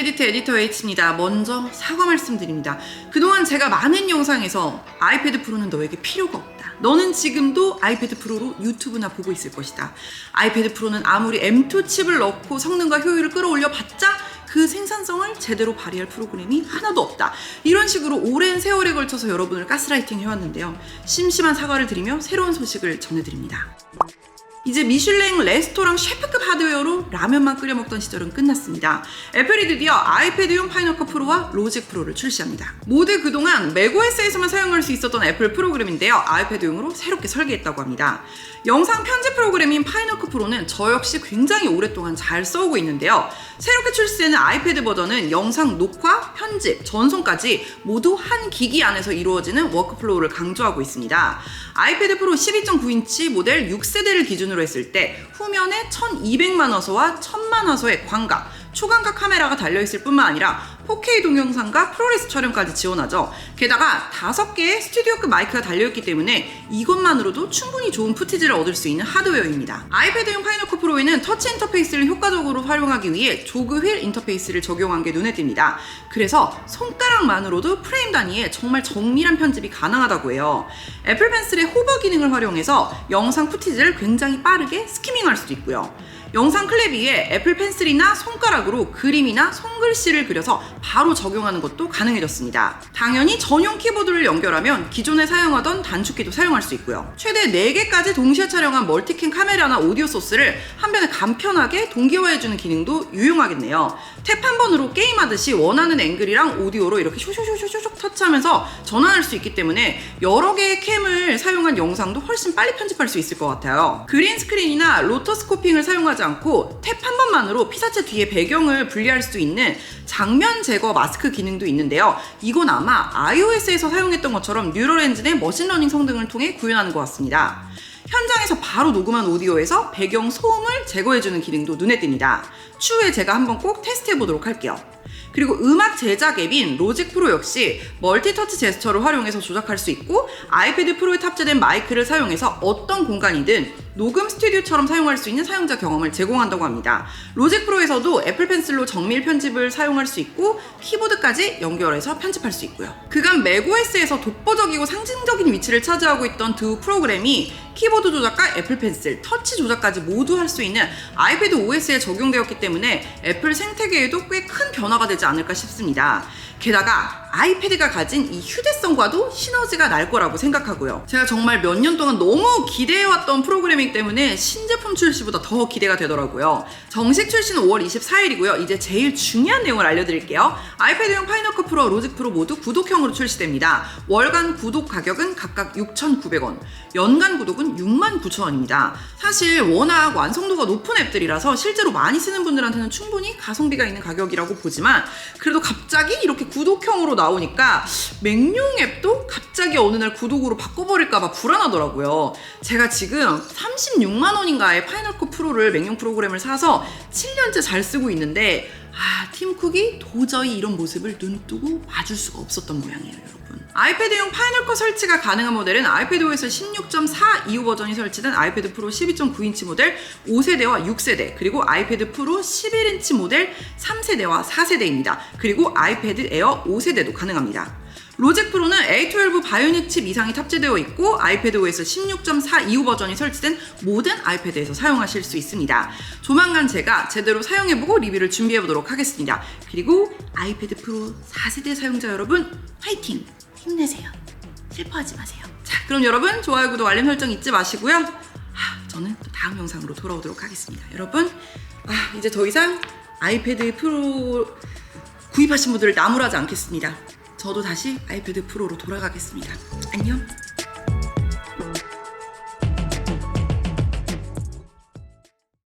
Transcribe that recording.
에디터 에디터 H입니다. 먼저 사과 말씀드립니다. 그동안 제가 많은 영상에서 아이패드 프로는 너에게 필요가 없다. 너는 지금도 아이패드 프로로 유튜브나 보고 있을 것이다. 아이패드 프로는 아무리 M2 칩을 넣고 성능과 효율을 끌어올려 봤자 그 생산성을 제대로 발휘할 프로그램이 하나도 없다. 이런 식으로 오랜 세월에 걸쳐서 여러분을 가스라이팅 해왔는데요. 심심한 사과를 드리며 새로운 소식을 전해드립니다. 이제 미슐랭 레스토랑 셰프급 하드웨어로 라면만 끓여 먹던 시절은 끝났습니다. 애플이 드디어 아이패드용 파이널컷 프로와 로직 프로를 출시합니다. 모두 그동안 맥OS에서만 사용할 수 있었던 애플 프로그램인데요. 아이패드용으로 새롭게 설계했다고 합니다. 영상 편집 프로그램인 파이널컷 프로는 저 역시 굉장히 오랫동안 잘 써오고 있는데요. 새롭게 출시되는 아이패드 버전은 영상 녹화, 편집, 전송까지 모두 한 기기 안에서 이루어지는 워크플로우를 강조하고 있습니다. 아이패드 프로 12.9인치 모델 6세대를 기준 으로 했을 때 후면에 1200만 화소와 1000만 화소의 광각, 초광각 카메라가 달려 있을 뿐만 아니라 4K 동영상과 프로레스 촬영까지 지원하죠. 게다가 5개의 스튜디오급 마이크가 달려있기 때문에 이것만으로도 충분히 좋은 푸티지를 얻을 수 있는 하드웨어입니다. 아이패드용 파이널컷 프로에는 터치 인터페이스를 효과적으로 활용하기 위해 조그 휠 인터페이스를 적용한 게 눈에 띕니다. 그래서 손가락만으로도 프레임 단위에 정말 정밀한 편집이 가능하다고 해요. 애플 펜슬의 호버 기능을 활용해서 영상 푸티지를 굉장히 빠르게 스키밍할 수도 있고요. 영상 클립 위에 애플 펜슬이나 손가락으로 그림이나 손글씨를 그려서 바로 적용하는 것도 가능해졌습니다. 당연히 전용 키보드를 연결하면 기존에 사용하던 단축키도 사용할 수 있고요. 최대 4개까지 동시에 촬영한 멀티캠 카메라나 오디오 소스를 한 번에 간편하게 동기화해주는 기능도 유용하겠네요. 탭 한 번으로 게임하듯이 원하는 앵글이랑 오디오로 이렇게 쇼쇼쇼쇼쇼 터치하면서 전환할 수 있기 때문에 여러 개의 캠을 사용한 영상도 훨씬 빨리 편집할 수 있을 것 같아요. 그린 스크린이나 로터스 코핑을 사용하지 않고 탭 한 번만으로 피사체 뒤에 배경을 분리할 수 있는 장면 제거 마스크 기능도 있는데요. 이건 아마 iOS에서 사용했던 것처럼 뉴럴 엔진의 머신러닝 성능을 통해 구현하는 것 같습니다. 현장에서 바로 녹음한 오디오에서 배경 소음을 제거해주는 기능도 눈에 띕니다. 추후에 제가 한번 꼭 테스트해 보도록 할게요. 그리고 음악 제작 앱인 로직 프로 역시 멀티터치 제스처를 활용해서 조작할 수 있고 아이패드 프로에 탑재된 마이크를 사용해서 어떤 공간이든 녹음 스튜디오처럼 사용할 수 있는 사용자 경험을 제공한다고 합니다. 로직 프로에서도 애플 펜슬로 정밀 편집을 사용할 수 있고 키보드까지 연결해서 편집할 수 있고요. 그간 맥OS에서 독보적이고 상징적인 위치를 차지하고 있던 두 프로그램이 키보드 조작과 애플 펜슬, 터치 조작까지 모두 할 수 있는 아이패드 OS에 적용되었기 때문에 애플 생태계에도 꽤 큰 변화가 되지 않을까 싶습니다. 게다가 아이패드가 가진 이 휴대성과도 시너지가 날 거라고 생각하고요. 제가 정말 몇 년 동안 너무 기대해왔던 프로그램이기 때문에 신제품 출시보다 더 기대가 되더라고요. 정식 출시는 5월 24일이고요. 이제 제일 중요한 내용을 알려드릴게요. 아이패드용 파이널컷 프로, 로직 프로 모두 구독형으로 출시됩니다. 월간 구독 가격은 각각 6,900원, 연간 구독은 69,000원입니다. 사실 워낙 완성도가 높은 앱들이라서 실제로 많이 쓰는 분들한테는 충분히 가성비가 있는 가격이라고 보지만 그래도 갑자기 이렇게 구독형으로 나오니까 맥용 앱도 갑자기 어느 날 구독으로 바꿔버릴까봐 불안하더라고요. 제가 지금 36만 원인가의 파이널컷 프로를 맥용 프로그램을 사서 7년째 잘 쓰고 있는데 아, 팀쿡이 도저히 이런 모습을 눈 뜨고 봐줄 수가 없었던 모양이에요, 여러분. 아이패드용 파이널컷 설치가 가능한 모델은 아이패드 OS 16.4 2호 버전이 설치된 아이패드 프로 12.9인치 모델 5세대와 6세대, 그리고 아이패드 프로 11인치 모델 3세대와 4세대입니다. 그리고 아이패드 에어 5세대도 가능합니다. 로직 프로는 A12 바이오닉 칩 이상이 탑재되어 있고 아이패드 OS 16.4 2호 버전이 설치된 모든 아이패드에서 사용하실 수 있습니다. 조만간 제가 제대로 사용해보고 리뷰를 준비해보도록 하겠습니다. 그리고 아이패드 프로 4세대 사용자 여러분 화이팅! 힘내세요. 슬퍼하지 마세요. 자, 그럼 여러분 좋아요, 구독, 알림 설정 잊지 마시고요. 아, 저는 또 다음 영상으로 돌아오도록 하겠습니다. 여러분, 아, 이제 더 이상 아이패드 프로 구입하신 분들을 나무라지 않겠습니다. 저도 다시 아이패드 프로로 돌아가겠습니다. 안녕.